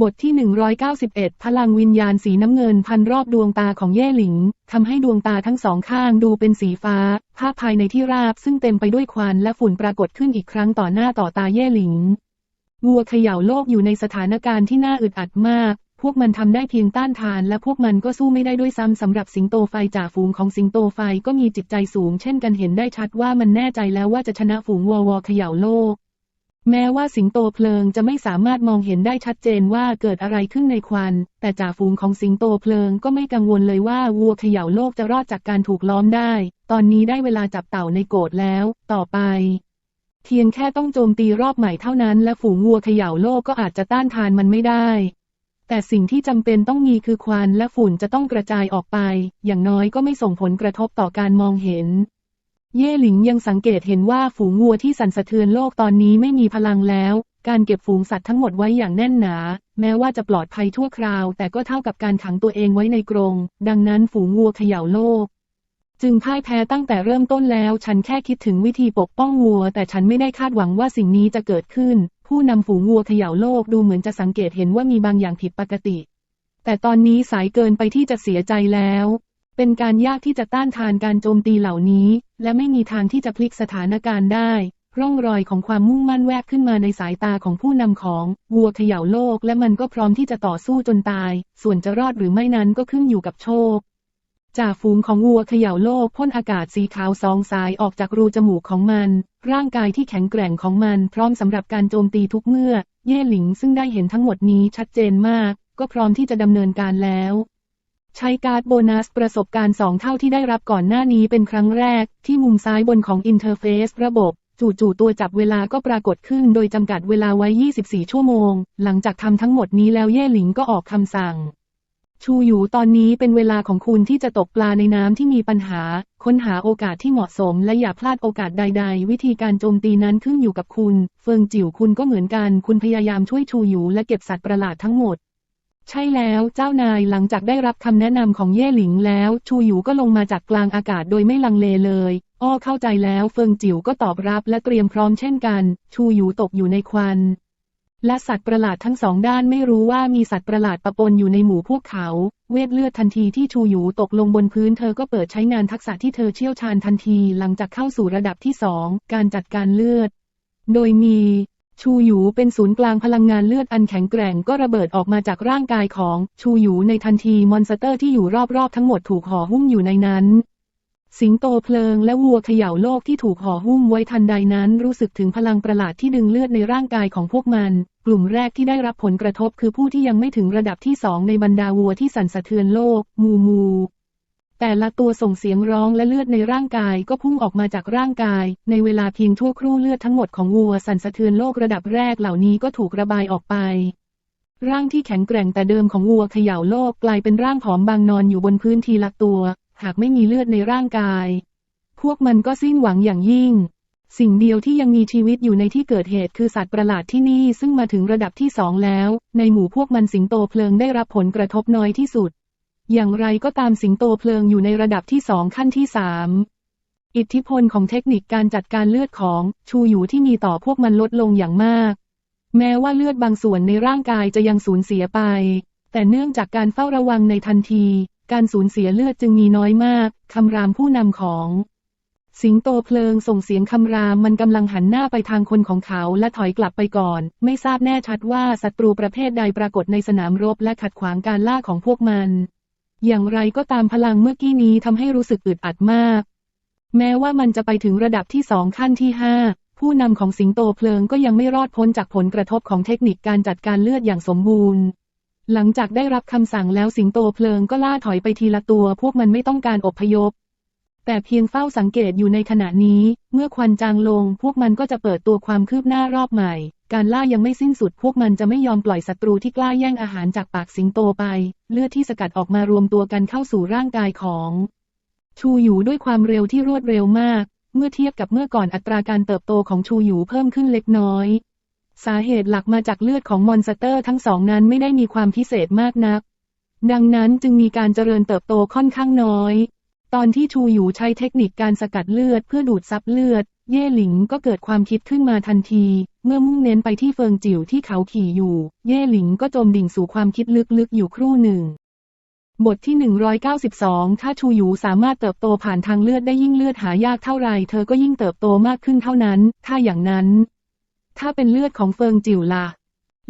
บทที่ 191 พลังวิญญาณสีน้ำเงินพันรอบดวงตาของเย่หลิง ทำให้ดวงตาทั้งสองข้างดูเป็นสีฟ้า ภาพภายในที่ราบซึ่งเต็มไปด้วยควันและฝุ่นปรากฏขึ้นอีกครั้งต่อหน้าต่อตาเย่หลิง วัวเขย่าโลกอยู่ในสถานการณ์ที่น่าอึดอัดมาก พวกมันทำได้เพียงต้านทาน และพวกมันก็สู้ไม่ได้ด้วยซ้ำสำหรับสิงโตไฟจ่าฝูงของสิงโตไฟก็มีจิตใจสูง เช่นกันเห็นได้ชัดว่ามันแน่ใจแล้วว่าจะชนะฝูงวอวอเขย่าโลก แม้ว่าสิงโตเพลิงจะไม่สามารถมองเห็นได้ชัดเจนว่าเกิดอะไรขึ้นในควัน แต่จ่าฝูงของสิงโตเพลิงก็ไม่กังวลเลยว่าวัวเขย่าโลกจะรอดจากการถูกล้อมได้ ตอนนี้ได้เวลาจับเต่าในโกดแล้ว ต่อไป เพียงแค่ต้องโจมตีรอบใหม่เท่านั้น และฝูงวัวเขย่าโลกก็อาจจะต้านทานมันไม่ได้ แต่สิ่งที่จำเป็นต้องมีคือควันและฝุ่นจะต้องกระจายออกไป อย่างน้อยก็ไม่ส่งผลกระทบต่อการมองเห็น เย่หลิงยังสังเกตเห็นว่าฝูงวัวที่สั่นสะเทือนโลกตอนนี้ไม่มีพลังแล้ว การเก็บฝูงสัตว์ทั้งหมดไว้อย่างแน่นหนา แม้ว่าจะปลอดภัยชั่วคราว แต่ก็เท่ากับการขังตัวเองไว้ในกรง ดังนั้นฝูงวัวเขย่าโลก จึงพ่ายแพ้ตั้งแต่เริ่มต้นแล้ว ฉันแค่คิดถึงวิธีปกป้องวัว แต่ฉันไม่ได้คาดหวังว่าสิ่งนี้จะเกิดขึ้น ผู้นำฝูงวัวเขย่าโลกดูเหมือนจะสังเกตเห็นว่ามีบางอย่างผิดปกติ แต่ตอนนี้สายเกินไปที่จะเสียใจแล้ว เป็นการยากที่จะต้านทานการโจมตีเหล่านี้ และไม่มีทางที่จะพลิกสถานการณ์ได้ ร่องรอยของความมุ่งมั่นแวบขึ้นมาในสายตาของผู้นำของ วัวเขย่าโลกและมันก็พร้อมที่จะต่อสู้จนตาย ส่วนจะรอดหรือไม่นั้นก็ขึ้นอยู่กับโชคจ่าฝูงของวัวเขย่าโลกพ่นอากาศสีขาวสองสายออกจากรูจมูกของมัน ร่างกายที่แข็งแกร่งของมันพร้อมสำหรับการโจมตีทุกเมื่อ เย่หลิงซึ่งได้เห็นทั้งหมดนี้ชัดเจนมาก ก็พร้อมที่จะดำเนินการแล้ว ใช้การ์ดโบนัสประสบการณ์สองเท่าที่ได้รับก่อนหน้านี้เป็นครั้งแรก ที่มุมซ้ายบนของอินเทอร์เฟซระบบ จู่ๆตัวจับเวลาก็ปรากฏขึ้นโดยจำกัดเวลาไว้ 24 ชั่วโมง หลังจากทำทั้งหมดนี้แล้วเย่หลิงก็ออกคำสั่ง ชูอยู่ตอนนี้เป็นเวลาของคุณที่จะตกปลาในน้ำที่มีปัญหา ค้นหาโอกาสที่เหมาะสม และอย่าพลาดโอกาสใด ๆ วิธีการโจมตีนั้นขึ้นอยู่กับคุณ เฟิงจิ๋วคุณก็เหมือนกัน คุณพยายามช่วยชูอยู่และเก็บสัตว์ประหลาดทั้งหมด ใช่แล้วเจ้านายหลังจากได้รับคำแนะนำของเย่หลิงแล้ว ชูอยู่ก็ลงมาจากกลางอากาศโดยไม่ลังเลเลย อ้อเข้าใจแล้วเฟิงจิ๋วก็ตอบรับและเตรียมพร้อมเช่นกัน ชูอยู่ตกอยู่ในควัน และสัตว์ประหลาดทั้งสองด้านไม่รู้ว่ามีสัตว์ประหลาดปะปนอยู่ในหมู่พวกเขา เวทเลือดทันทีที่ชูอยู่ตกลงบนพื้นเธอก็เปิดใช้งานทักษะที่เธอเชี่ยวชาญทันทีหลังจากเข้าสู่ระดับที่สองการจัดการเลือด โดยมี ชูหยูเป็นศูนย์กลางพลังงานเลือดอันแข็งแกร่งก็ระเบิดออกมาจากร่างกายของชูหยูในทันทีมอนสเตอร์ที่อยู่รอบๆทั้งหมดถูกห่อหุ้มอยู่ในนั้น สิงโตเพลิงและวัวเขย่าโลกที่ถูกห่อหุ้มไว้ทันใดนั้นรู้สึกถึงพลังประหลาดที่ดึงเลือดในร่างกายของพวกมัน กลุ่มแรกที่ได้รับผลกระทบคือผู้ที่ยังไม่ถึงระดับที่สองในบรรดาวัวที่สั่นสะเทือนโลก มูมู แต่ละตัวส่งเสียงร้องและเลือดในร่างกายก็พุ่งออกมาจากร่างกาย ในเวลาเพียงชั่วครู่เลือดทั้งหมดของวัวสั่นสะเทือนโลกระดับแรกเหล่านี้ก็ถูกระบายออกไป ร่างที่แข็งแกร่งแต่เดิมของวัวเขย่าโลกกลายเป็นร่างผอมบางนอนอยู่บนพื้นทีละตัว หากไม่มีเลือดในร่างกาย พวกมันก็สิ้นหวังอย่างยิ่งสิ่งเดียวที่ยังมีชีวิตอยู่ในที่เกิดเหตุคือสัตว์ประหลาดที่นี่ซึ่งมาถึงระดับที่สองแล้ว ในหมู่พวกมันสิงโตเพลิงได้รับผลกระทบน้อยที่สุด อย่างไรก็ตามสิงโตเพลิงอยู่ในระดับที่สองขั้นที่สามอิทธิพลของเทคนิคการจัดการเลือดของชูอยู่ที่มีต่อพวกมันลดลงอย่างมาก แม้ว่าเลือดบางส่วนในร่างกายจะยังสูญเสียไป แต่เนื่องจากการเฝ้าระวังในทันที การสูญเสียเลือดจึงมีน้อยมาก คำรามผู้นำของ สิงโตเพลิงส่งเสียงคำรามมันกำลังหันหน้าไปทางคนของเขาและถอยกลับไปก่อน ไม่ทราบแน่ชัดว่าศัตรูประเภทใดปรากฏในสนามรบและขัดขวางการล่าของพวกมัน อย่างไรก็ตามพลังเมื่อกี้นี้ทำให้รู้สึกอึดอัดมาก แม้ว่ามันจะไปถึงระดับที่สองขั้นที่ห้าผู้นำของสิงโตเพลิงก็ยังไม่รอดพ้นจากผลกระทบของเทคนิคการจัดการเลือดอย่างสมบูรณ์ หลังจากได้รับคำสั่งแล้วสิงโตเพลิงก็ล่าถอยไปทีละตัว พวกมันไม่ต้องการอบพยพ แต่เพียงเฝ้าสังเกตอยู่ในขณะนี้ เมื่อควันจางลง พวกมันก็จะเปิดตัวความคืบหน้ารอบใหม่ การล่ายังไม่สิ้นสุด พวกมันจะไม่ยอมปล่อยศัตรูที่กล้าแย่งอาหารจากปากสิงโตไป เลือดที่สกัดออกมารวมตัวกันเข้าสู่ร่างกายของ ชูอยู่ด้วยความเร็วที่รวดเร็วมาก เมื่อเทียบกับเมื่อก่อนอัตราการเติบโตของชูอยู่เพิ่มขึ้นเล็กน้อย สาเหตุหลักมาจากเลือดของมอนสเตอร์ทั้งสองนั้นไม่ได้มีความพิเศษมากนัก ดังนั้นจึงมีการเจริญเติบโตค่อนข้างน้อย ตอนที่ชูหยูใช้เทคนิคการสกัดเลือดเพื่อดูดซับเลือด เย่หลิงก็เกิดความคิดขึ้นมาทันที เมื่อมุ่งเน้นไปที่เฟิงจิ๋วที่เขาขี่อยู่ เย่หลิงก็จมดิ่งสู่ความคิดลึกๆอยู่ครู่หนึ่ง บทที่ 192 ถ้าชูหยูสามารถเติบโตผ่านทางเลือดได้ยิ่งเลือดหายากเท่าไรเธอก็ยิ่งเติบโตมากขึ้นเท่านั้น ถ้าอย่างนั้น ถ้าเป็นเลือดของเฟิงจิ๋วล่ะ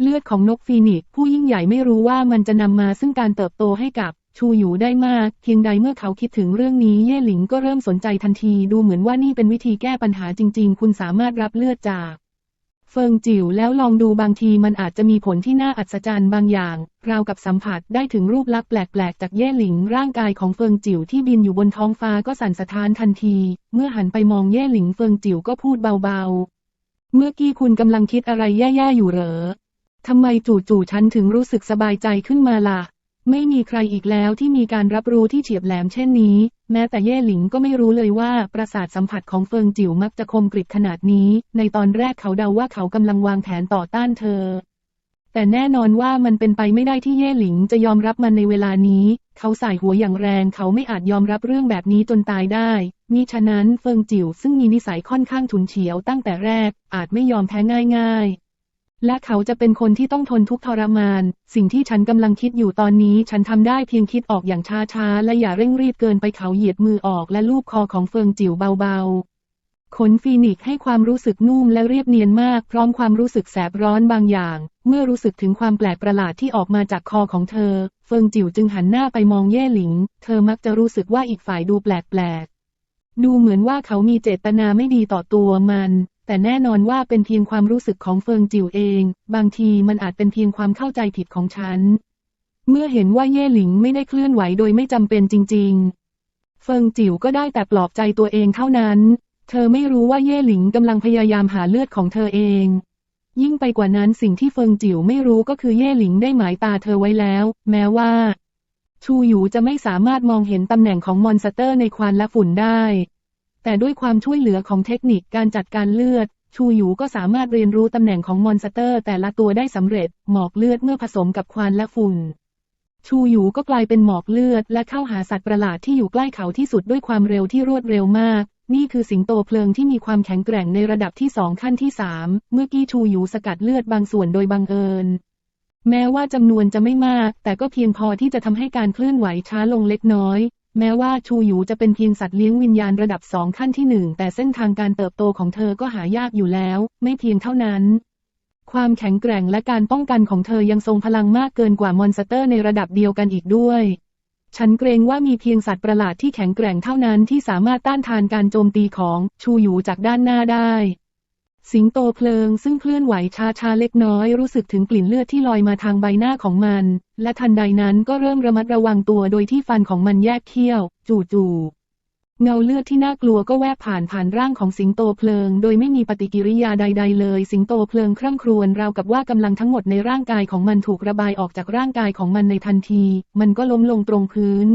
เลือดของนกฟีนิกผู้ยิ่งใหญ่ไม่รู้ว่ามันจะนำมาซึ่งการเติบโตให้กับ ชูหยูได้มาก เพียงใดเมื่อเขาคิดถึงเรื่องนี้เย่หลิงก็เริ่มสนใจทันทีดูเหมือนว่านี่เป็นวิธีแก้ปัญหาจริง ๆ คุณสามารถรับเลือดจาก เฟิงจิ๋วแล้วลองดูบางทีมันอาจจะมีผลที่น่าอัศจรรย์บางอย่าง ราวกับสัมผัสได้ถึงรูปลักษณ์แปลกๆจากเย่หลิง ร่างกายของเฟิงจิ๋วที่บินอยู่บนท้องฟ้าก็สั่นสะท้านทันที เมื่อหันไปมองเย่หลิงเฟิงจิ๋วก็พูดเบาๆ เมื่อกี้คุณกำลังคิดอะไรแย่ๆอยู่เหรอทำไมจู่ๆฉันถึงรู้สึกสบายใจขึ้นมาล่ะ ไม่มีใครอีกแล้วที่มีการรับรู้ที่เฉียบแหลมเช่นนี้ แม้แต่เย่หลิงก็ไม่รู้เลยว่าประสาทสัมผัสของเฟิงจิ๋วมักจะคมกริบขนาดนี้ ในตอนแรกเขาเดาว่าเขากำลังวางแผนต่อต้านเธอ แต่แน่นอนว่ามันเป็นไปไม่ได้ที่เย่หลิงจะยอมรับมันในเวลานี้ เขาใส่หัวอย่างแรงเขาไม่อาจยอมรับเรื่องแบบนี้จนตายได้มิฉะนั้นเฟิงจิ๋วซึ่งมีนิสัยค่อนข้างฉุนเฉียวตั้งแต่แรกอาจไม่ยอมแพ้ง่ายๆ และเขาจะเป็นคนที่ต้องทนทุกทรมาน สิ่งที่ฉันกำลังคิดอยู่ตอนนี้ฉันทำได้เพียงคิดออกอย่างช้าๆ และอย่าเร่งรีบเกินไปเขาเหยียดมือออกและลูบคอของเฟิงจิ๋วเบาๆ ขนฟีนิกให้ความรู้สึกนุ่มและเรียบเนียนมาก พร้อมความรู้สึกแสบร้อนบางอย่าง เมื่อรู้สึกถึงความแปลกประหลาดที่ออกมาจากคอของเธอ เฟิงจิ๋วจึงหันหน้าไปมองเย่หลิง เธอมักจะรู้สึกว่าอีกฝ่ายดูแปลกๆดูเหมือนว่าเขามีเจตนาไม่ดีต่อตัวมัน แต่แน่นอนว่าเป็นเพียงความรู้สึกของเฟิงจิ๋วเอง บางทีมันอาจเป็นเพียงความเข้าใจผิดของฉัน เมื่อเห็นว่าเย่หลิงไม่ได้เคลื่อนไหวโดยไม่จำเป็นจริง ๆ เฟิงจิ๋วก็ได้แต่ปลอบใจตัวเองเท่านั้น เธอไม่รู้ว่าเย่หลิงกำลังพยายามหาเลือดของเธอเอง ยิ่งไปกว่านั้นสิ่งที่เฟิงจิ๋วไม่รู้ก็คือเย่หลิงได้หมายตาเธอไว้แล้ว แม้ว่า ชูหยูจะไม่สามารถมองเห็นตำแหน่งของมอนสเตอร์ในควันและฝุ่นได้ แต่ด้วยความช่วยเหลือของเทคนิคการจัดการเลือด ชูหยูก็สามารถเรียนรู้ตำแหน่งของมอนสเตอร์ แต่ละตัวได้สำเร็จ หมอกเลือดเมื่อผสมกับควันและฝุ่น ชูหยูก็กลายเป็นหมอกเลือด และเข้าหาสัตว์ประหลาดที่อยู่ใกล้เขาที่สุดด้วยความเร็วที่รวดเร็วมาก นี่คือสิงโตเพลิงที่มีความแข็งแกร่งในระดับที่สองขั้นที่สามเมื่อกี้ชูหยูสกัดเลือดบางส่วนโดยบังเอิญแม้ว่าจำนวนจะไม่มาก แต่ก็เพียงพอที่จะทำให้การเคลื่อนไหวช้าลงเล็กน้อย แม้ว่าชูหยูจะเป็นเพียงสัตว์เลี้ยงวิญญาณระดับสองขั้นที่หนึ่งแต่เส้นทางการเติบโตของเธอก็หายากอยู่แล้ว ไม่เพียงเท่านั้น ความแข็งแกร่งและการป้องกันของเธอยังทรงพลังมากเกินกว่ามอนสเตอร์ในระดับเดียวกันอีกด้วย ฉันเกรงว่ามีเพียงสัตว์ประหลาดที่แข็งแกร่งเท่านั้นที่สามารถต้านทานการโจมตีของชูหยูจากด้านหน้าได้ สิงโตเพลิงซึ่งเคลื่อนไหวช้าๆเล็กน้อยรู้สึกถึงกลิ่นเลือดที่ลอยมาทางใบหน้าของมัน และทันใดนั้นก็เริ่มระมัดระวังตัวโดยที่ฟันของมันแยกเขี้ยว จู่ๆเงาเลือดที่น่ากลัวก็แวบผ่านผ่านร่างของสิงโตเพลิง โดยไม่มีปฏิกิริยาใด ๆ เลย สิงโตเพลิงคร่ำครวญราวกับว่ากำลังทั้งหมดในร่างกายของมันถูกระบายออกจากร่างกายของมันในทันที มันก็ล้มลงตรงพื้น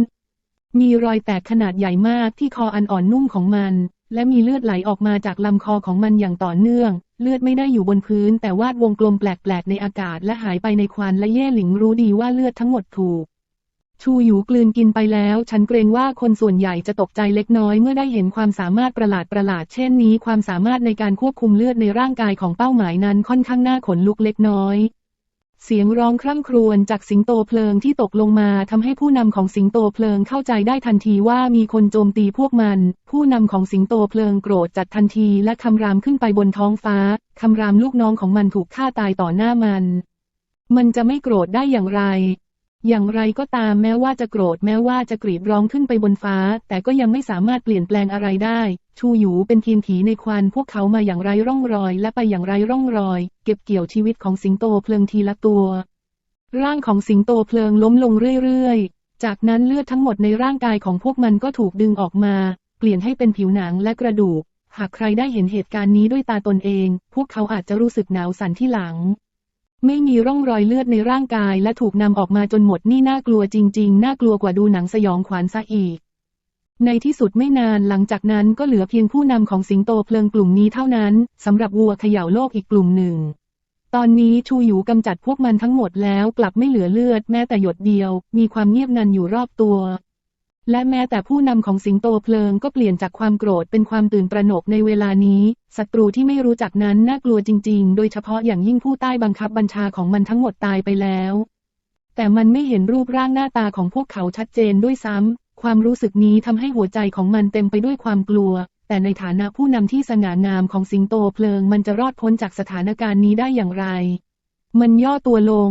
มีรอยแตกขนาดใหญ่มากที่คออันอ่อนนุ่มของมัน และมีเลือดไหลออกมาจากลำคอของมันอย่างต่อเนื่อง เลือดไม่ได้อยู่บนพื้น แต่วาดวงกลมแปลกๆในอากาศและหายไปในควันและเย่หลิงรู้ดีว่าเลือดทั้งหมดถูก ชูหยูกลืนกินไปแล้ว ฉันเกรงว่าคนส่วนใหญ่จะตกใจเล็กน้อยเมื่อได้เห็นความสามารถประหลาดประหลาดๆเช่นนี้ ความสามารถในการควบคุมเลือดในร่างกายของเป้าหมายนั้นค่อนข้างน่าขนลุกเล็กน้อย เสียงร้องคร่ำครวญจากสิงโตเพลิงที่ตกลงมาทำให้ผู้นำของสิงโตเพลิงเข้าใจได้ทันทีว่ามีคนโจมตีพวกมัน ผู้นำของสิงโตเพลิงโกรธจัดทันทีและคำรามขึ้นไปบนท้องฟ้า คำรามลูกน้องของมันถูกฆ่าตายต่อหน้ามัน มันจะไม่โกรธได้อย่างไร อย่างไรก็ตามแม้ว่าจะโกรธแม้ว่าจะกรีดร้องขึ้นไปบนฟ้า แต่ก็ยังไม่สามารถเปลี่ยนแปลงอะไรได้ ชูหยูเป็นทีมผีในควันพวกเขามาอย่างไรร่องรอย และไปอย่างไรร่องรอย เก็บเกี่ยวชีวิตของสิงโตเพลิงทีละตัว ร่างของสิงโตเพลิงล้มลงเรื่อยๆ จากนั้นเลือดทั้งหมดในร่างกายของพวกมันก็ถูกดึงออกมา เปลี่ยนให้เป็นผิวหนังและกระดูก หากใครได้เห็นเหตุการณ์นี้ด้วยตาตนเอง พวกเขาอาจจะรู้สึกหนาวสั่นที่หลัง ไม่มีร่องรอยเลือดในร่างกายและถูกนำออกมาจนหมดนี่น่ากลัวจริง ๆ น่ากลัวกว่าดูหนังสยองขวัญซะอีก ในที่สุดไม่นานหลังจากนั้นก็เหลือเพียงผู้นำของสิงโตเพลิงกลุ่มนี้เท่านั้นสำหรับวัวเขย่าโลกอีกกลุ่มหนึ่ง ตอนนี้ชูหยูกำจัดพวกมันทั้งหมดแล้วกลับไม่เหลือเลือดแม้แต่หยดเดียว มีความเงียบงันอยู่รอบตัว และแม้แต่ผู้นำของสิงโตเพลิงก็เปลี่ยนจากความโกรธเป็นความตื่นตระหนกในเวลานี้ศัตรูที่ไม่รู้จักนั้นน่ากลัวจริง ๆ โดยเฉพาะอย่างยิ่งผู้ใต้บังคับบัญชาของมันทั้งหมดตายไปแล้วแต่มันไม่เห็นรูปร่างหน้าตาของพวกเขาชัดเจนด้วยซ้ำ ความรู้สึกนี้ทำให้หัวใจของมันเต็มไปด้วยความกลัว แต่ในฐานะผู้นำที่สง่างามของสิงโตเพลิงมันจะรอดพ้นจากสถานการณ์นี้ได้อย่างไร มันย่อตัวลง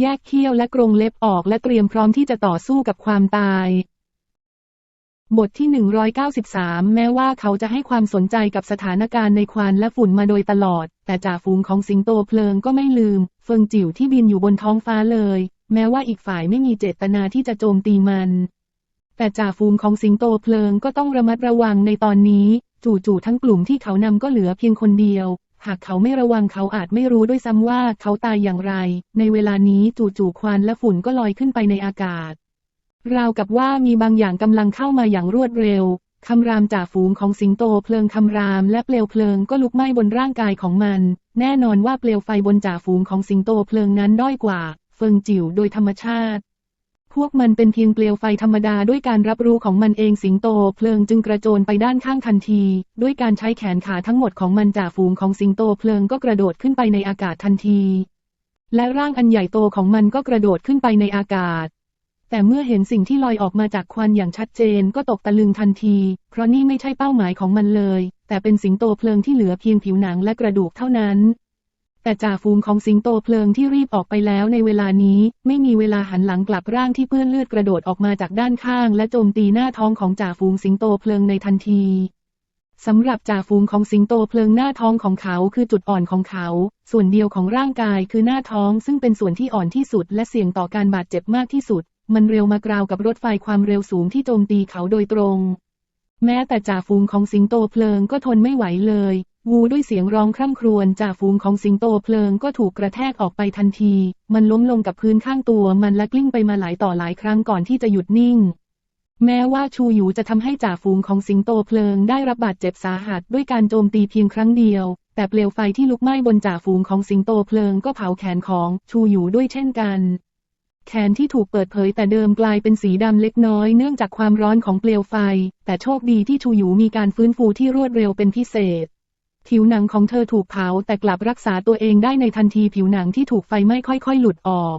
แยกเขี้ยวและกรงเล็บออกและเตรียมพร้อมที่จะต่อสู้กับความตาย บทที่ 193 แม้ว่าเขาจะให้ความสนใจกับสถานการณ์ในควันและฝุ่นมาโดยตลอด แต่จ่าฝูงของสิงโตเพลิงก็ไม่ลืม เฟิงจิ๋วที่บินอยู่บนท้องฟ้าเลย แม้ว่าอีกฝ่ายไม่มีเจตนาที่จะโจมตีมัน แต่จ่าฝูงของสิงโตเพลิงก็ต้องระมัดระวังในตอนนี้ จู่ๆทั้งกลุ่มที่เขานำก็เหลือเพียงคนเดียว หากเขาไม่ระวังเขาอาจไม่รู้ด้วยซ้ำว่าเขาตายอย่างไร ในเวลานี้จู่ๆควันและฝุ่นก็ลอยขึ้นไปในอากาศ ราวกับว่ามีบางอย่างกำลังเข้ามาอย่างรวดเร็วคำรามจ่าฝูงของสิงโตเพลิงคำรามและเปลวเพลิงก็ลุกไหม้บนร่างกายของมัน แน่นอนว่าเปลวไฟบนจ่าฝูงของสิงโตเพลิงนั้นด้อยกว่า เฟิงจิ๋วโดยธรรมชาติ พวกมันเป็นเพียงเปลวไฟธรรมดาด้วยการรับรู้ของมันเองสิงโต เพลิงจึงกระโจนไปด้านข้างทันที ด้วยการใช้แขนขาทั้งหมดของมันจ่าฝูงของสิงโตเพลิงก็กระโดดขึ้นไปในอากาศทันที และร่างอันใหญ่โตของมันก็กระโดดขึ้นไปในอากาศ แต่เมื่อเห็นสิ่งที่ลอยออกมาจากควันอย่างชัดเจนก็ตกตะลึงทันที เพราะนี่ไม่ใช่เป้าหมายของมันเลย แต่เป็นสิงโตเพลิงที่เหลือเพียงผิวหนังและกระดูกเท่านั้น แต่จ่าฝูงของสิงโตเพลิงที่รีบออกไปแล้วในเวลานี้ ไม่มีเวลาหันหลังกลับร่างที่เปื้อนเลือดกระโดดออกมาจากด้านข้าง และโจมตีหน้าท้องของจ่าฝูงสิงโตเพลิงในทันทีสำหรับจ่าฝูงของสิงโตเพลิงหน้าท้องของเขาคือจุดอ่อนของเขา ส่วนเดียวของร่างกายคือหน้าท้องซึ่งเป็นส่วนที่อ่อนที่สุด และเสี่ยงต่อการบาดเจ็บมากที่สุด มันเร็วมากราวกับรถไฟความเร็วสูงที่โจมตีเขาโดยตรง แม้แต่จ่าฝูงของสิงโตเพลิงก็ทนไม่ไหวเลย วูด้วยเสียงร้องคร่ำครวญจ่าฝูงของสิงโตเพลิงก็ถูกกระแทกออกไปทันที มันล้มลงกับพื้นข้างตัวมันและกลิ้งไปมาหลายต่อหลายครั้งก่อนที่จะหยุดนิ่ง แม้ว่าชูหยูจะทำให้จ่าฝูงของสิงโตเพลิงได้รับบาดเจ็บสาหัสด้วยการโจมตีเพียงครั้งเดียว แต่เปลวไฟที่ลุกไหม้บนจ่าฝูงของสิงโตเพลิงก็เผาแขนของชูหยูด้วยเช่นกันแขนที่ถูกเปิดเผยแต่เดิมกลายเป็นสีดำเล็กน้อยเนื่องจากความร้อนของเปลวไฟ แต่โชคดีที่ชูหยูมีการฟื้นฟูที่รวดเร็วเป็นพิเศษ ผิวหนังของเธอถูกเผาแต่กลับรักษาตัวเองได้ในทันทีผิวหนังที่ถูกไฟไหม้ค่อยๆ หลุดออก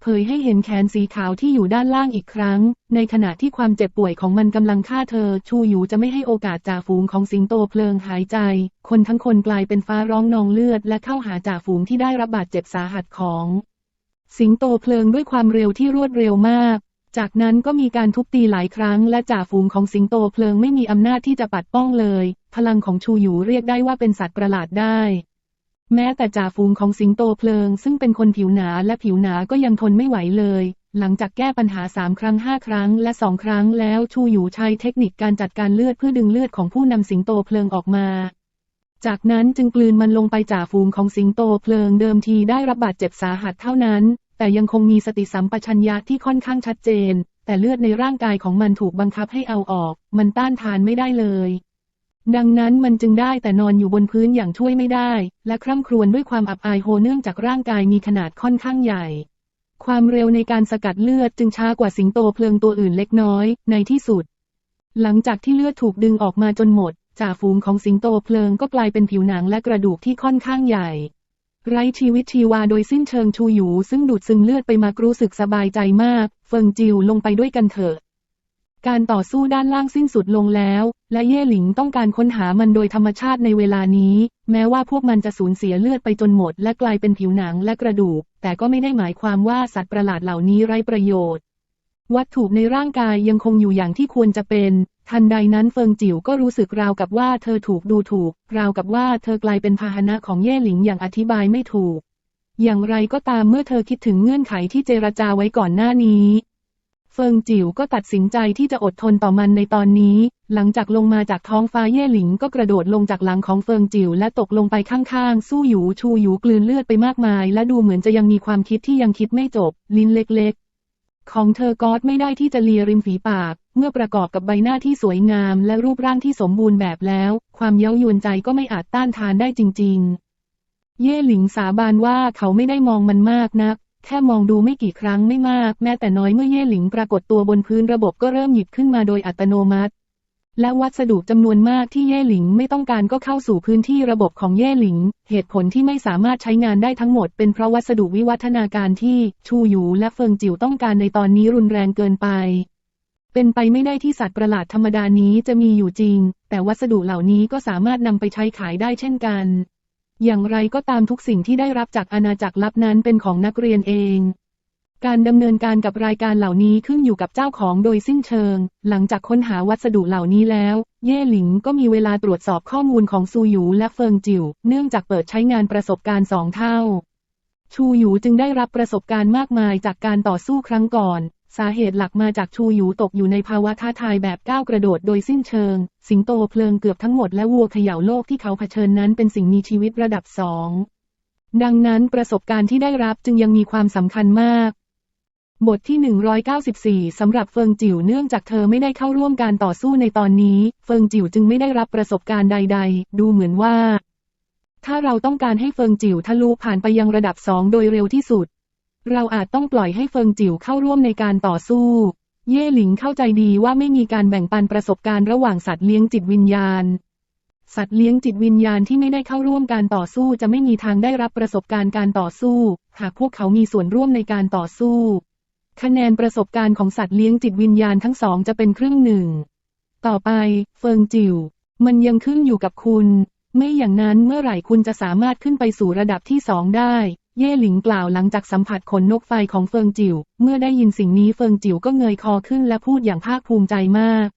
เผยให้เห็นแขนสีขาวที่อยู่ด้านล่างอีกครั้ง ในขณะที่ความเจ็บป่วยของมันกำลังฆ่าเธอ ชูหยูจะไม่ให้โอกาสจ่าฝูงของสิงโตเพลิงหายใจ คนทั้งคนกลายเป็นฟ้าร้องนองเลือด และเข้าหาจ่าฝูงที่ได้รับบาดเจ็บสาหัสของ สิงโตเพลิงด้วยความเร็วที่รวดเร็วมาก จากนั้นก็มีการทุบตีหลายครั้งและจ่าฝูงของสิงโตเพลิงไม่มีอำนาจที่จะปัดป้องเลย พลังของชูหยูเรียกได้ว่าเป็นสัตว์ประหลาดได้ แม้แต่จ่าฝูงของสิงโตเพลิง ซึ่งเป็นคนผิวหนาและผิวหนาก็ยังทนไม่ไหวเลย หลังจากแก้ปัญหาสามครั้งห้าครั้งและสองครั้งแล้วชูหยูใช้เทคนิคการจัดการเลือดเพื่อดึงเลือดของผู้นำสิงโตเพลิงออกมาจากนั้นจึงกลืนมันลงไปจ่าฝูงของสิงโตเพลิงเดิมทีได้รับบาดเจ็บสาหัสเท่านั้น แต่ยังคงมีสติสัมปชัญญะที่ค่อนข้างชัดเจน แต่เลือดในร่างกายของมันถูกบังคับให้เอาออก มันต้านทานไม่ได้เลย ดังนั้นมันจึงได้แต่นอนอยู่บนพื้นอย่างช่วยไม่ได้ และคร่ำครวญด้วยความอับอายโฮเนื่องจากร่างกายมีขนาดค่อนข้างใหญ่ ความเร็วในการสกัดเลือดจึงช้ากว่าสิงโตเพลิงตัวอื่นเล็กน้อย ในที่สุด หลังจากที่เลือดถูกดึงออกมาจนหมดจ่าฝูงของสิงโตเพลิงก็กลายเป็นผิวหนังและกระดูกที่ค่อนข้างใหญ่ ไร้ชีวิตชีวาโดยสิ้นเชิงชูหยูซึ่งดูดซึมเลือดไปมากรู้สึกสบายใจมาก เฟิงจิวลงไปด้วยกันเถอะ การต่อสู้ด้านล่างสิ้นสุดลงแล้ว และเย่หลิงต้องการค้นหามันโดยธรรมชาติในเวลานี้ แม้ว่าพวกมันจะสูญเสียเลือดไปจนหมด และกลายเป็นผิวหนังและกระดูก แต่ก็ไม่ได้หมายความว่าสัตว์ประหลาดเหล่านี้ไร้ประโยชน์ วัตถุในร่างกายยังคงอยู่อย่างที่ควรจะเป็น ทันใดนั้นเฟิงจิ๋วก็รู้สึกราวกับว่าเธอถูกดูถูก ราวกับว่าเธอกลายเป็นพาหนะของเย่หลิงอย่างอธิบายไม่ถูก อย่างไรก็ตามเมื่อเธอคิดถึงเงื่อนไขที่เจรจาไว้ก่อนหน้านี้ เฟิงจิ๋วก็ตัดสินใจที่จะอดทนต่อมันในตอนนี้ หลังจากลงมาจากท้องฟ้าเย่หลิงก็กระโดดลงจากหลังของเฟิงจิ๋วและตกลงไปข้างๆ สู้หยูชูหยูกลืนเลือดไปมากมาย และดูเหมือนจะยังมีความคิดที่ยังคิดไม่จบ ลิ้นเล็ก ของเธอก็ไม่ได้ที่จะเลียริมฝีปาก เมื่อประกอบกับใบหน้าที่สวยงามและรูปร่างที่สมบูรณ์แบบแล้ว ความเย้ายวนใจก็ไม่อาจต้านทานได้จริง ๆ เย่หลิงสาบานว่าเขาไม่ได้มองมันมากนัก แค่มองดูไม่กี่ครั้งไม่มาก แม้แต่น้อยเมื่อเย่หลิงปรากฏตัวบนพื้นระบบก็เริ่มหยิบขึ้นมาโดยอัตโนมัติ และวัสดุจำนวนมากที่เย่หลิงไม่ต้องการก็เข้าสู่พื้นที่ระบบของเย่หลิง เหตุผลที่ไม่สามารถใช้งานได้ทั้งหมดเป็นเพราะวัสดุวิวัฒนาการที่ชูหยูและเฟิงจิ๋วต้องการในตอนนี้รุนแรงเกินไป เป็นไปไม่ได้ที่สัตว์ประหลาดธรรมดานี้จะมีอยู่จริง แต่วัสดุเหล่านี้ก็สามารถนำไปใช้ขายได้เช่นกัน อย่างไรก็ตามทุกสิ่งที่ได้รับจากอาณาจักรลับนั้นเป็นของนักเรียนเอง การดำเนินการกับรายการเหล่านี้ขึ้นอยู่กับเจ้าของโดยสิ้นเชิง หลังจากค้นหาวัสดุเหล่านี้แล้ว เย่หลิงก็มีเวลาตรวจสอบข้อมูลของซูหยูและเฟิงจิว เนื่องจากเปิดใช้งานประสบการณ์สองเท่า ชูหยูจึงได้รับประสบการณ์มากมายจากการต่อสู้ครั้งก่อน สาเหตุหลักมาจากชูหยูตกอยู่ในภาวะท้าทายแบบก้าวกระโดดโดยสิ้นเชิง สิงโตเพลิงเกือบทั้งหมดและวัวเขย่าโลกที่เขาเผชิญนั้นเป็นสิ่งมีชีวิตระดับสองดังนั้นประสบการณ์ที่ได้รับจึงยังมีความสำคัญมาก บทที่ 194 สำหรับเฟิงจิ๋วเนื่องจากเธอไม่ได้เข้าร่วมการต่อสู้ในตอนนี้ เฟิงจิ๋วจึงไม่ได้รับประสบการณ์ใด ๆ ดูเหมือนว่า ถ้าเราต้องการให้เฟิงจิ๋วทะลุผ่านไปยังระดับสองโดยเร็วที่สุด เราอาจต้องปล่อยให้เฟิงจิ๋วเข้าร่วมในการต่อสู้ เย่หลิงเข้าใจดีว่าไม่มีการแบ่งปันประสบการณ์ระหว่างสัตว์เลี้ยงจิตวิญญาณ สัตว์เลี้ยงจิตวิญญาณที่ไม่ได้เข้าร่วมการต่อสู้จะไม่มีทางได้รับประสบการณ์การต่อสู้ หากพวกเขามีส่วนร่วมในการต่อสู้ คะแนนประสบการณ์ของสัตว์เลี้ยงจิตวิญญาณทั้งสองจะเป็นครึ่งหนึ่ง ต่อไป เฟิงจิว มันยังขึ้นอยู่กับคุณ ไม่อย่างนั้นเมื่อไหร่คุณจะสามารถขึ้นไปสู่ระดับที่สองได้ เย่หลิงกล่าวหลังจากสัมผัสขนนกไฟของเฟิงจิว เมื่อได้ยินสิ่งนี้เฟิงจิวก็เงยคอขึ้นและพูดอย่างภาคภูมิใจมาก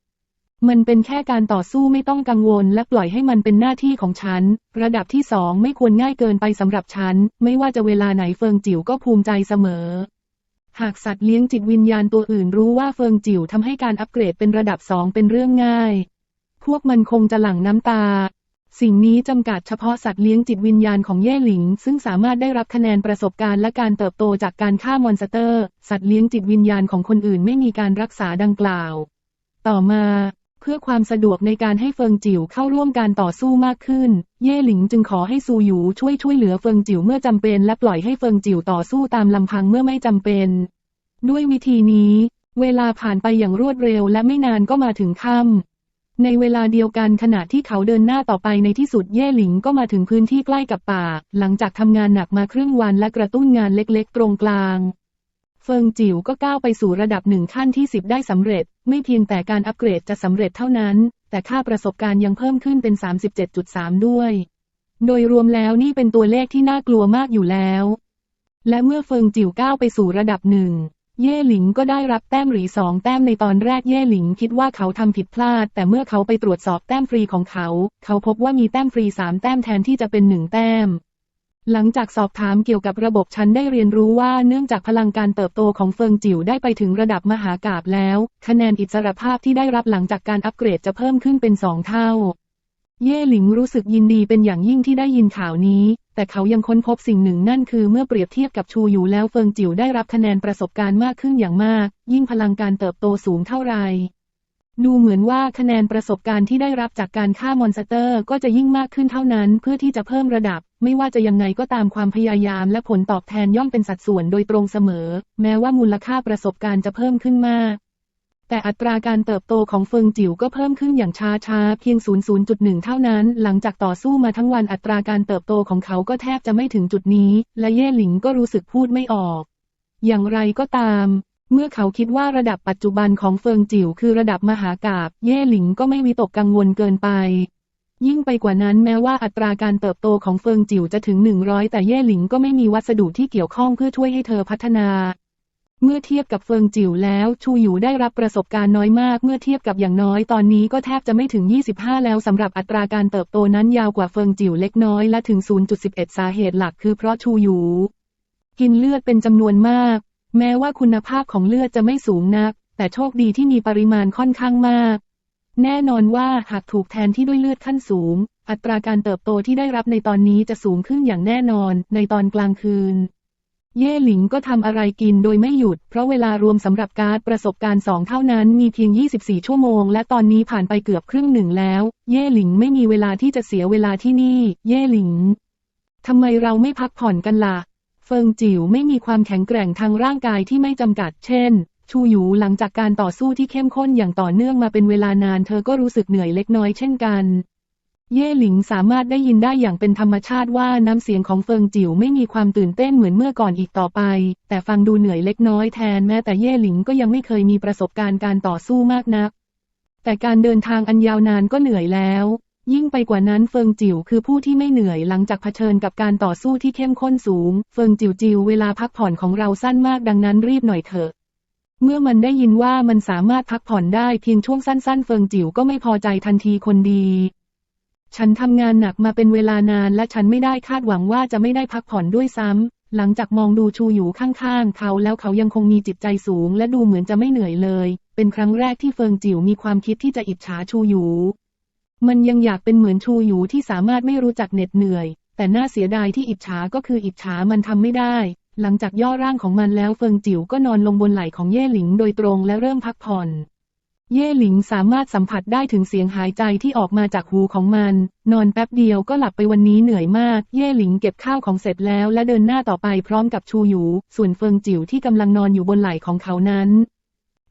มันเป็นแค่การต่อสู้ไม่ต้องกังวลและปล่อยให้มันเป็นหน้าที่ของฉัน ระดับที่สองไม่ควรง่ายเกินไปสำหรับฉัน ไม่ว่าจะเวลาไหนเฟิงจิวก็ภูมิใจเสมอ หากสัตว์เลี้ยงจิตวิญญาณตัวอื่นรู้ว่าเฟิงจิ๋วทำให้การอัปเกรดเป็นระดับสองเป็นเรื่องง่าย พวกมันคงจะหลั่งน้ำตา สิ่งนี้จำกัดเฉพาะสัตว์เลี้ยงจิตวิญญาณของเย่หลิง ซึ่งสามารถได้รับคะแนนประสบการณ์และการเติบโตจากการฆ่ามอนสเตอร์ สัตว์เลี้ยงจิตวิญญาณของคนอื่นไม่มีการรักษาดังกล่าว ต่อมา เพื่อความสะดวกในการให้เฟิงจิ๋วเข้าร่วมการต่อสู้มากขึ้น เย่หลิงจึงขอให้ซูหยูช่วยช่วยเหลือเฟิงจิ๋วเมื่อจำเป็นและปล่อยให้เฟิงจิ๋วต่อสู้ตามลำพังเมื่อไม่จำเป็น ด้วยวิธีนี้ เวลาผ่านไปอย่างรวดเร็วและไม่นานก็มาถึงค่ำในเวลาเดียวกันขณะที่เขาเดินหน้าต่อไปในที่สุดเย่หลิงก็มาถึงพื้นที่ใกล้กับป่า หลังจากทำงานหนักมาครึ่งวันและกระตุ้นงานเล็กๆ ตรงกลาง ฟิงจิ๋วก็ก้าวไปสู่ระดับหนึ่งขั้นที่ 10 ได้สำเร็จ ไม่เพียงแต่การอัปเกรดจะสำเร็จเท่านั้น แต่ค่าประสบการณ์ยังเพิ่มขึ้นเป็น 37.3 ด้วย โดยรวมแล้วนี่เป็นตัวเลขที่น่ากลัวมากอยู่แล้ว และเมื่อเฟิงจิ๋วก้าวไปสู่ระดับหนึ่งเย่หลิงก็ได้รับแต้มหรีสองแต้มในตอนแรกเย่หลิงคิดว่าเขาทำผิดพลาด แต่เมื่อเขาไปตรวจสอบแต้มฟรีของเขา เขาพบว่ามีแต้มฟรีสามแต้มแทนที่จะเป็นหนึ่งแต้ม หลังจากสอบถามเกี่ยวกับระบบชั้นได้เรียนรู้ว่าเนื่องจากพลังการเติบโตของเฟิงจิ๋วได้ไปถึงระดับมหากาบแล้ว คะแนนอิสรภาพที่ได้รับหลังจากการอัปเกรดจะเพิ่มขึ้นเป็นสองเท่า เย่หลิงรู้สึกยินดีเป็นอย่างยิ่งที่ได้ยินข่าวนี้ แต่เขายังค้นพบสิ่งหนึ่งนั่นคือเมื่อเปรียบเทียบกับชูอยู่แล้วเฟิงจิ๋วได้รับคะแนนประสบการณ์มากขึ้นอย่างมาก ยิ่งพลังการเติบโตสูงเท่าไร ดูเหมือนว่าคะแนนประสบการณ์ที่ได้รับจากการฆ่ามอนสเตอร์ ก็จะยิ่งมากขึ้นเท่านั้นเพื่อที่จะเพิ่มระดับ ไม่ว่าจะยังไงก็ตามความพยายามและผลตอบแทนย่อมเป็นสัดส่วนโดยตรงเสมอ แม้ว่ามูลค่าประสบการณ์จะเพิ่มขึ้นมาก แต่อัตราการเติบโตของเฟิงจิ๋วก็เพิ่มขึ้นอย่างช้าๆเพียง0.1 เท่านั้น หลังจากต่อสู้มาทั้งวันอัตราการเติบโตของเขาก็แทบจะไม่ถึงจุดนี้ และเย่หลิงก็รู้สึกพูดไม่ออก อย่างไรก็ตาม เมื่อเขาคิดว่าระดับปัจจุบันของเฟิงจิ๋วคือระดับมหากาบเย่หลิงก็ไม่วิตกกังวลเกินไป ยิ่งไปกว่านั้นแม้ว่าอัตราการเติบโตของเฟิงจิ๋วจะถึง 100 แต่เย่หลิงก็ไม่มีวัสดุที่เกี่ยวข้องเพื่อช่วยให้เธอพัฒนา เมื่อเทียบกับเฟิงจิ๋วแล้วชูหยูได้รับประสบการณ์น้อยมาก เมื่อเทียบกับอย่างน้อยตอนนี้ก็แทบจะไม่ถึง 25 แล้วสำหรับอัตราการเติบโตนั้นยาวกว่าเฟิงจิ๋วเล็กน้อยและถึง 0.11 สาเหตุหลักคือเพราะชูหยูกินเลือดเป็นจำนวนมาก แม้ว่าคุณภาพของเลือดจะไม่สูงนัก แต่โชคดีที่มีปริมาณค่อนข้างมาก แน่นอนว่าหากถูกแทนที่ด้วยเลือดขั้นสูง อัตราการเติบโตที่ได้รับในตอนนี้จะสูงขึ้นอย่างแน่นอนในตอนกลางคืน เย่หลิงก็ทำอะไรกินโดยไม่หยุด เพราะเวลารวมสำหรับการประสบการณ์สองเท่านั้นมีเพียง 24 ชั่วโมง และตอนนี้ผ่านไปเกือบครึ่งหนึ่งแล้ว เย่หลิงไม่มีเวลาที่จะเสียเวลาที่นี่ เย่หลิงทำไมเราไม่พักผ่อนกันล่ะ ฟิงจิ๋วไม่มีความแข็งแกร่งทางร่างกายที่ไม่จำกัด เช่น ชูหยูหลังจากการต่อสู้ที่เข้มข้นอย่างต่อเนื่องมาเป็นเวลานานเธอก็รู้สึกเหนื่อยเล็กน้อยเช่นกัน เย่หลิงสามารถได้ยินได้อย่างเป็นธรรมชาติว่าน้ำเสียงของเฟิงจิ๋วไม่มีความตื่นเต้นเหมือนเมื่อก่อนอีกต่อไป แต่ฟังดูเหนื่อยเล็กน้อยแทนแม้แต่เย่หลิงก็ยังไม่เคยมีประสบการณ์การต่อสู้มากนัก แต่การเดินทางอันยาวนานก็เหนื่อยแล้ว ยิ่งไปกว่านั้นเฟิงจิ๋วคือผู้ที่ไม่เหนื่อยหลังจากเผชิญกับการต่อสู้ที่เข้มข้นสูง เฟิงจิ๋วจิ๋วเวลาพักผ่อนของเราสั้นมากดังนั้นรีบหน่อยเถอะ เมื่อมันได้ยินว่ามันสามารถพักผ่อนได้เพียงช่วงสั้น ๆ เฟิงจิ๋วก็ไม่พอใจทันทีคนดี ฉันทำงานหนักมาเป็นเวลานานและฉันไม่ได้คาดหวังว่าจะไม่ได้พักผ่อนด้วยซ้ำ หลังจากมองดูชูอยู่ข้างๆ เขาแล้วเขายังคงมีจิตใจสูง และดูเหมือนจะไม่เหนื่อยเลย เป็นครั้งแรกที่เฟิงจิ๋วมีความคิดที่จะอิจฉาชูอยู่ มันยังอยากเป็นเหมือนชูอยู่ที่สามารถไม่รู้จักเหน็ดเหนื่อย แต่น่าเสียดายที่อิจฉาก็คืออิจฉามันทำไม่ได้ หลังจากย่อร่างของมันแล้วเฟิงจิ๋วก็นอนลงบนไหล่ของเย่หลิงโดยตรงและเริ่มพักผ่อน เย่หลิงสามารถสัมผัสได้ถึงเสียงหายใจที่ออกมาจากหูของมัน นอนแป๊บเดียวก็หลับไปวันนี้เหนื่อยมาก เย่หลิงเก็บข้าวของเสร็จแล้วและเดินหน้าต่อไปพร้อมกับชูหยูส่วนเฟิงจิ๋วที่กำลังนอนอยู่บนไหล่ของเขานั้น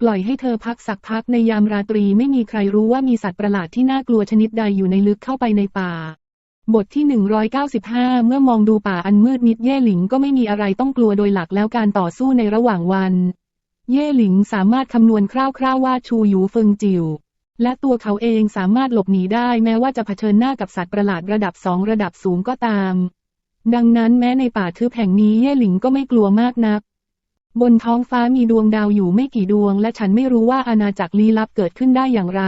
ปล่อยให้เธอพักสักพักในยามราตรีไม่มีใครรู้ว่ามีสัตว์ประหลาดที่น่ากลัวชนิดใดอยู่ในลึกเข้าไปในป่า บทที่ 195 เมื่อมองดูป่าอันมืดมิดเย่หลิงก็ไม่มีอะไรต้องกลัวโดยหลักแล้วการต่อสู้ในระหว่างวัน เย่หลิงสามารถคำนวณคร่าวๆว่าชูหยูเฟิงจิวและตัวเขาเองสามารถหลบหนีได้แม้ว่าจะเผชิญหน้ากับสัตว์ประหลาดระดับสองระดับสูงก็ตาม ดังนั้นแม้ในป่าทึบแห่งนี้เย่หลิงก็ไม่กลัวมากนัก บนท้องฟ้ามีดวงดาวอยู่ไม่กี่ดวง และฉันไม่รู้ว่าอาณาจักรลี้ลับเกิดขึ้นได้อย่างไร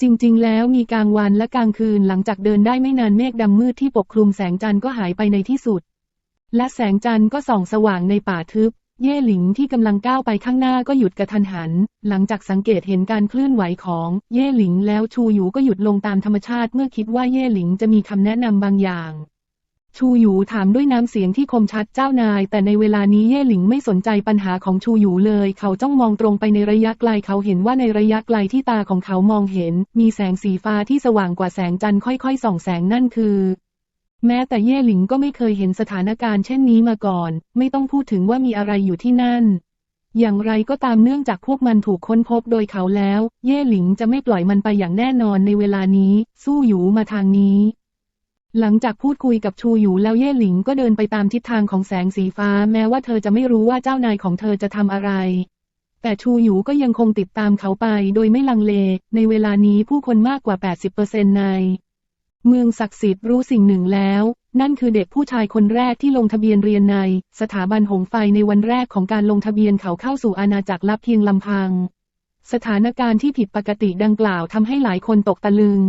จริงๆ แล้วมีกลางวันและกลางคืนหลังจากเดินได้ไม่นานเมฆดำมืดที่ปกคลุมแสงจันทร์ก็หายไปในที่สุด และแสงจันทร์ก็ส่องสว่างในป่าทึบ เย่หลิงที่กำลังก้าวไปข้างหน้าก็หยุดกระทันหัน หลังจากสังเกตเห็นการเคลื่อนไหวของเย่หลิงแล้วชูหยูก็หยุดลงตามธรรมชาติเมื่อคิดว่าเย่หลิงจะมีคำแนะนำบางอย่าง ชูหยูถามด้วยน้ำเสียงที่คมชัดเจ้านาย แต่ในเวลานี้เย่หลิงไม่สนใจปัญหาของชูหยูเลย เขาจ้องมองตรงไปในระยะไกลเขาเห็นว่าในระยะไกลที่ตาของเขามองเห็น มีแสงสีฟ้าที่สว่างกว่าแสงจันทร์ค่อยๆส่องแสงนั่นคือ แม้แต่เย่หลิงก็ไม่เคยเห็นสถานการณ์เช่นนี้มาก่อน ไม่ต้องพูดถึงว่ามีอะไรอยู่ที่นั่น อย่างไรก็ตามเนื่องจากพวกมันถูกค้นพบโดยเขาแล้ว เย่หลิงจะไม่ปล่อยมันไปอย่างแน่นอนในเวลานี้ สู้หยูมาทางนี้ หลังจากพูดคุยกับชูหยูแล้วเย่หลิงก็เดินไปตามทิศทางของแสงสีฟ้า แม้ว่าเธอจะไม่รู้ว่าเจ้านายของเธอจะทำอะไร แต่ชูหยูก็ยังคงติดตามเขาไปโดยไม่ลังเล ในเวลานี้ผู้คนมากกว่า 80%ใน เมืองศักดิ์สิทธิ์รู้สิ่งหนึ่งแล้ว นั่นคือเด็กผู้ชายคนแรกที่ลงทะเบียนเรียนใน สถาบันหงไฟในวันแรกของการลงทะเบียนเขาเข้าสู่อาณาจักรลับเพียงลำพัง สถานการณ์ที่ผิดปกติดังกล่าวทำให้หลายคนตกตะลึง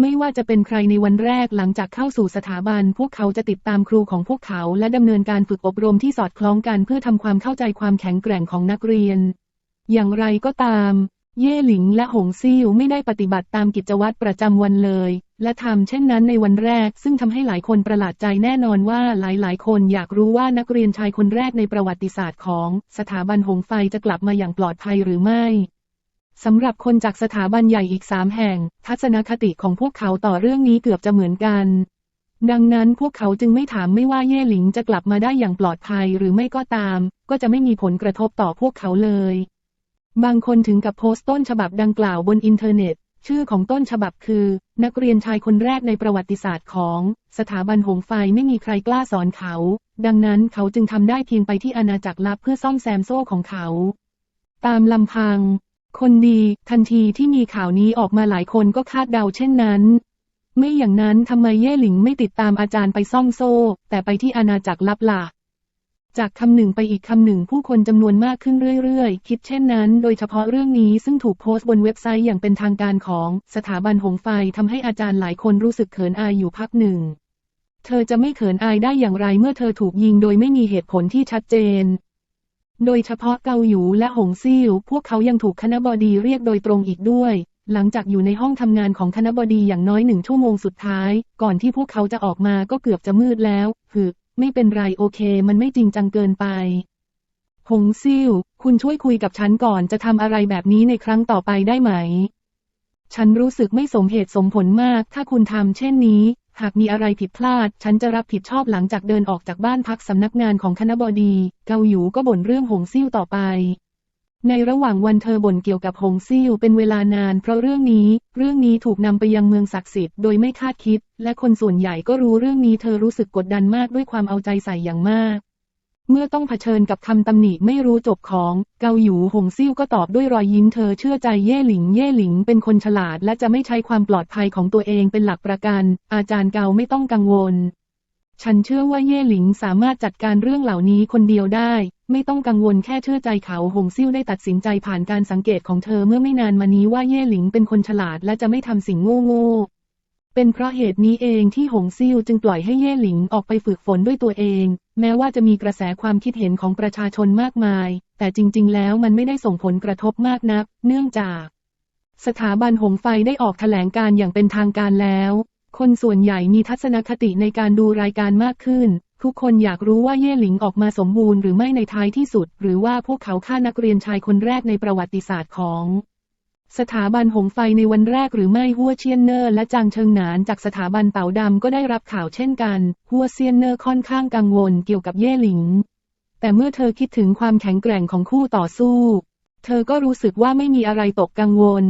ไม่ว่าจะเป็นใครในวันแรกหลังจากเข้าสู่สถาบัน พวกเขาจะติดตามครูของพวกเขา และดำเนินการฝึกอบรมที่สอดคล้องกันเพื่อทำความเข้าใจความแข็งแกร่งของนักเรียน อย่างไรก็ตาม เย่หลิงและหงซิ่วไม่ได้ปฏิบัติตามกิจวัตรประจำวันเลย และทำเช่นนั้นในวันแรก ซึ่งทำให้หลายคนประหลาดใจแน่นอนว่าหลายๆ คนอยากรู้ว่านักเรียนชายคนแรกในประวัติศาสตร์ของ สถาบันหงไฟจะกลับมาอย่างปลอดภัยหรือไม่ สำหรับคนจากสถาบันใหญ่อีกสามแห่ง ทัศนคติของพวกเขาต่อเรื่องนี้เกือบจะเหมือนกัน ดังนั้นพวกเขาจึงไม่ถามไม่ว่าเย่หลิงจะกลับมาได้อย่างปลอดภัยหรือไม่ก็ตาม ก็จะไม่มีผลกระทบต่อพวกเขาเลย บางคนถึงกับโพสต์ต้นฉบับดังกล่าวบนอินเทอร์เน็ต ชื่อของต้นฉบับคือ นักเรียนชายคนแรกในประวัติศาสตร์ของ สถาบันหงไฟไม่มีใครกล้าสอนเขา ดังนั้นเขาจึงทำได้เพียงไปที่อาณาจักรลับเพื่อซ่อมแซมโซ่ของเขา ตามลำพัง คนดี ทันทีที่มีข่าวนี้ออกมาหลายคนก็คาดเดาเช่นนั้น ไม่อย่างนั้นทำไมเย่หลิงไม่ติดตามอาจารย์ไปซ่อมโซ่ แต่ไปที่อาณาจักรลับล่ะจากคำหนึ่งไปอีกคำหนึ่งผู้คนจำนวนมากขึ้นเรื่อยๆ คิดเช่นนั้นโดยเฉพาะเรื่องนี้ซึ่งถูกโพสต์บนเว็บไซต์อย่างเป็นทางการของสถาบันหงไฟทำให้อาจารย์หลายคนรู้สึกเขินอายอยู่พักหนึ่ง เธอจะไม่เขินอายได้อย่างไรเมื่อเธอถูกยิงโดยไม่มีเหตุผลที่ชัดเจน โดยเฉพาะเกาหยูและหงซิ่วพวกเขายังถูกคณบดีเรียกโดยตรงอีกด้วย หลังจากอยู่ในห้องทำงานของคณบดีอย่างน้อยหนึ่งชั่วโมงสุดท้าย ก่อนที่พวกเขาจะออกมาก็เกือบจะมืดแล้วคือไม่เป็นไรโอเค มันไม่จริงจังเกินไป หงซิ่วคุณช่วยคุยกับฉันก่อนจะทำอะไรแบบนี้ในครั้งต่อไปได้ไหม ฉันรู้สึกไม่สมเหตุสมผลมาก ถ้าคุณทำเช่นนี้ หากมีอะไรผิดพลาด ฉันจะรับผิดชอบหลังจากเดินออกจากบ้านพักสำนักงานของคณบดี เกาหยูก็บ่นเรื่องหงซิ่วต่อไป ในระหว่างวันเธอบ่นเกี่ยวกับหงซิ่วเป็นเวลานาน เพราะเรื่องนี้ เรื่องนี้ถูกนำไปยังเมืองศักดิ์สิทธิ์โดยไม่คาดคิด และคนส่วนใหญ่ก็รู้เรื่องนี้เธอรู้สึกกดดันมากด้วยความเอาใจใส่อย่างมาก เมื่อต้องเผชิญกับคำตำหนิไม่รู้จบของเกาหยูหงซิ่วก็ตอบด้วยรอยยิ้มเธอเชื่อใจเย่หลิงเย่หลิงเป็นคนฉลาดและจะไม่ใช้ความปลอดภัยของตัวเองเป็นหลักประกัน อาจารย์เกาไม่ต้องกังวล ฉันเชื่อว่าเย่หลิงสามารถจัดการเรื่องเหล่านี้คนเดียวได้ ไม่ต้องกังวลแค่เชื่อใจเขาหงซิ่วได้ตัดสินใจผ่านการสังเกตของเธอเมื่อไม่นานมานี้ว่าเย่หลิงเป็นคนฉลาดและจะไม่ทำสิ่งโง่ๆเป็นเพราะเหตุนี้เองที่หงซิ่วจึงปล่อยให้เย่หลิงออกไปฝึกฝนด้วยตัวเอง แม้ว่าจะมีกระแสความคิดเห็นของประชาชนมากมาย แต่จริง ๆ แล้วมันไม่ได้ส่งผลกระทบมากนัก เนื่องจาก สถาบันหงไฟได้ออกแถลงการอย่างเป็นทางการแล้ว คนส่วนใหญ่มีทัศนคติในการดูรายการมากขึ้น ทุกคนอยากรู้ว่าเย่หลิงออกมาสมบูรณ์หรือไม่ในท้ายที่สุด หรือว่าพวกเขาฆ่านักเรียนชายคนแรกในประวัติศาสตร์ของ สถาบันหงไฟในวันแรกหรือไม่หัวเชียนเนอร์และจางเชิงหนานจากสถาบันเต่าดำก็ได้รับข่าวเช่นกันหัวเซียนเนอร์ค่อนข้างกังวลเกี่ยวกับเย่หลิง แต่เมื่อเธอคิดถึงความแข็งแกร่งของคู่ต่อสู้ เธอก็รู้สึกว่าไม่มีอะไรตกกังวล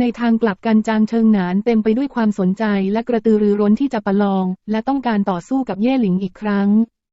ในทางกลับกันจางเชิงหนานเต็มไปด้วยความสนใจและกระตือรือร้นที่จะประลอง และต้องการต่อสู้กับเย่หลิงอีกครั้ง